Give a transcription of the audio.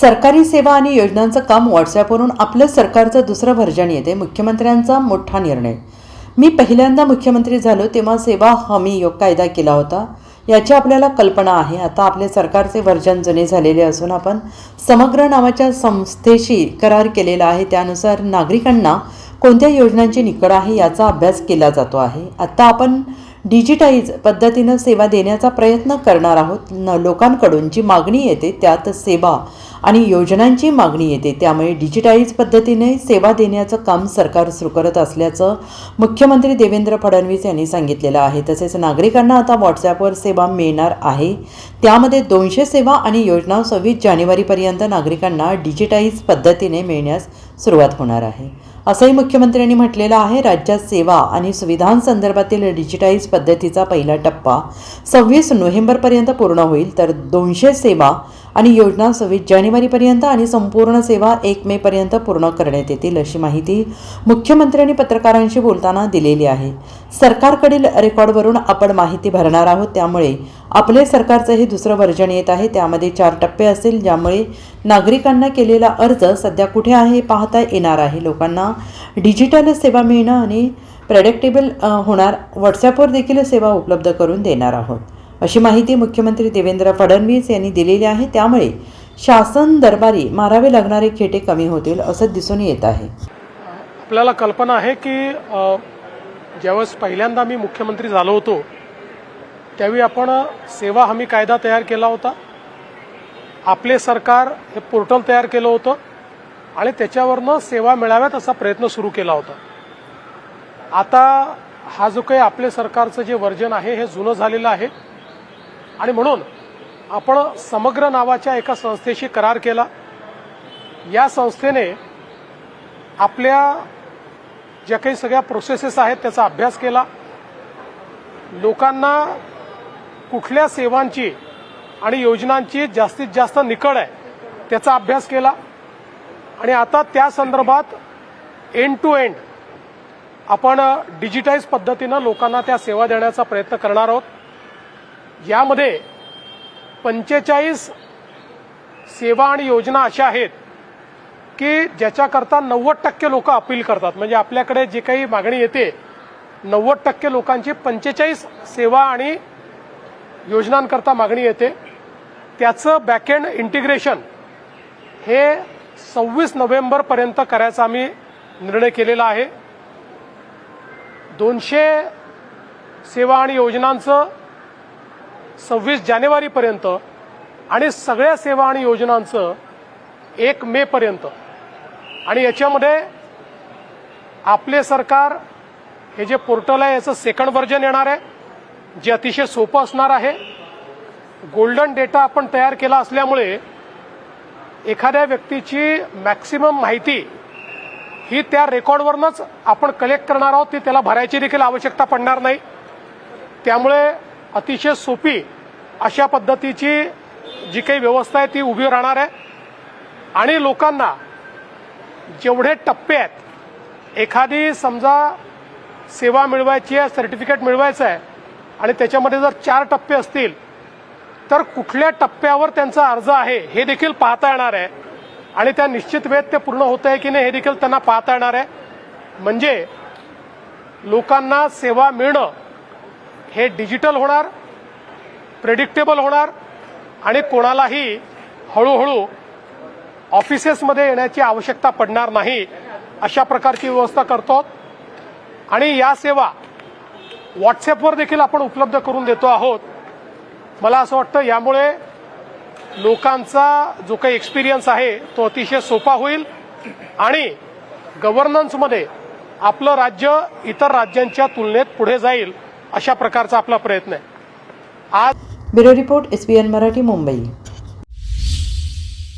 सरकारी सेवा आणि योजनांचं काम व्हॉट्सॲपवरून आपलं सरकारचं दुसरं व्हर्जन येते मुख्यमंत्र्यांचा मोठा निर्णय. मी पहिल्यांदा मुख्यमंत्री झालो तेव्हा सेवा हमी योग कायदा केला होता. याची आपल्याला कल्पना आहे. आता आपले सरकारचे व्हर्जन जुने झालेले असून आपण समग्र नावाच्या संस्थेशी करार केलेला आहे. त्यानुसार नागरिकांना कोणत्या योजनांची निकड आहे याचा अभ्यास केला जातो आहे. आता आपण डिजिटाईज पद्धतीनं सेवा देण्याचा प्रयत्न करणार आहोत. न लोकांकडून जी मागणी येते त्यात सेवा आणि योजनांची मागणी येते. त्यामुळे डिजिटाईज पद्धतीने सेवा देण्याचं काम सरकार सुरू करत असल्याचं मुख्यमंत्री देवेंद्र फडणवीस यांनी सांगितलेलं आहे. तसेच नागरिकांना आता व्हॉट्सॲपवर सेवा मिळणार आहे. त्यामध्ये दोनशे सेवा आणि योजना सव्वीस जानेवारीपर्यंत नागरिकांना डिजिटाईज पद्धतीने मिळण्यास सुरुवात होणार आहे. असंही मुख्यमंत्र्यांनी म्हटलेलं आहे. राज्यात सेवा आणि सुविधांसंदर्भातील डिजिटाईज पद्धतीचा पहिला टप्पा सव्वीस नोव्हेंबरपर्यंत पूर्ण होईल. तर दोनशे सेवा आणि योजना सव्वीस जानेवारीपर्यंत आणि संपूर्ण सेवा एक मेपर्यंत पूर्ण करण्यात येतील अशी माहिती मुख्यमंत्र्यांनी पत्रकारांशी बोलताना दिलेली आहे. सरकारकडील रेकॉर्डवरून आपण माहिती भरणार आहोत त्यामुळे आपले सरकारचं हे दुसरं व्हर्जन येत आहे. त्यामध्ये चार टप्पे असतील ज्यामुळे नागरिकांना केलेला अर्ज सध्या कुठे आहे हे पाहता येणार आहे. लोकांना डिजिटल सेवा मिळणं आणि प्रेडिक्टेबल होणार व्हॉट्सॲपवर देखील सेवा उपलब्ध करून देणार आहोत. अशी माहिती मुख्यमंत्री देवेंद्र फडणवीस यांनी दिलेली आहे. त्यामुळे शासन दरबारी मारावे लागणारे खेटे कमी होतील असं दिसून येत आहे. आपल्याला कल्पना आहे की ज्यावेळेस पहिल्यांदा मी मुख्यमंत्री झालो होतो त्यावेळी आपण सेवा हमी कायदा तयार केला होता. आपले सरकार हे पोर्टल तयार केलं होतं आणि त्याच्यावरनं सेवा मिळाव्यात असा प्रयत्न सुरू केला होता. आता हा जो काही आपले सरकारचं जे वर्जन आहे हे जुनं झालेलं आहे. आणि म्हणून आपण समग्र नावाच्या एका संस्थेशी करार केला. या संस्थेने आपल्या ज्या काही सगळ्या प्रोसेसेस आहेत त्याचा अभ्यास केला. लोकांना कुठल्या सेवांची आणि योजनांची जास्तीत जास्त निकड आहे त्याचा अभ्यास केला. आणि आता त्या संदर्भात एंड टू एंड आपण डिजिटाईज पद्धतीनं लोकांना त्या सेवा देण्याचा प्रयत्न करणार आहोत. यामध्ये पंचेचाळीस सेवा आणि योजना अशा आहेत की ज्याच्याकरता नव्वद टक्के लोक अपील करतात. म्हणजे आपल्याकडे जे काही मागणी येते नव्वद टक्के लोकांची पंचेचाळीस सेवा आणि योजनांकरता मागणी येते. त्याचं बॅकएंड इंटिग्रेशन हे सव्वीस नोव्हेंबरपर्यंत करायचा आम्ही निर्णय केलेला आहे. दोनशे सेवा आणि योजनांचं सव्वीस जानेवारीपर्यंत आणि सगळ्या सेवा आणि योजनांचं एक मे पर्यंत आणि याच्यामध्ये आपले सरकार हे जे पोर्टल आहे याचं सेकंड व्हर्जन येणार आहे जे अतिशय सोपं असणार आहे. गोल्डन डेटा आपण तयार केला असल्यामुळे एखाद्या व्यक्तीची मॅक्सिमम माहिती ही त्या रेकॉर्डवरूनच आपण कलेक्ट करणार आहोत ती त्याला भरायची देखील आवश्यकता पडणार नाही. त्यामुळे अतिशय सोपी अशा पद्धतीची जी काही व्यवस्था आहे ती उभी राहणार आहे. आणि लोकांना जेवढे टप्पे आहेत एखादी समजा सेवा मिळवायची आहे सर्टिफिकेट मिळवायचं आहे आणि त्याच्यामध्ये जर चार टप्पे असतील तर कुठल्या टप्प्यावर त्यांचा अर्ज आहे हे देखील पाहता येणार आहे. आणि त्या निश्चित वेळेत ते पूर्ण होत आहे की नाही हे देखील त्यांना पाहता येणार आहे. म्हणजे लोकांना सेवा मिळणं हे डिजिटल होणार प्रेडिक्टेबल होणार आणि कोणालाही हळूहळू ऑफिसेसमध्ये येण्याची आवश्यकता पडणार नाही अशा प्रकारची व्यवस्था करतो. आणि या सेवा व्हॉट्सॲपवर देखील आपण उपलब्ध करून देतो आहोत. मला असं वाटतं यामुळे लोकांचा जो काही एक्सपिरियन्स आहे तो अतिशय सोपा होईल आणि गव्हर्नन्समध्ये आपलं राज्य इतर राज्यांच्या तुलनेत पुढे जाईल. अशा प्रकारचा आपला प्रयत्न आहे. आज bureau report S Marathi Mumbai.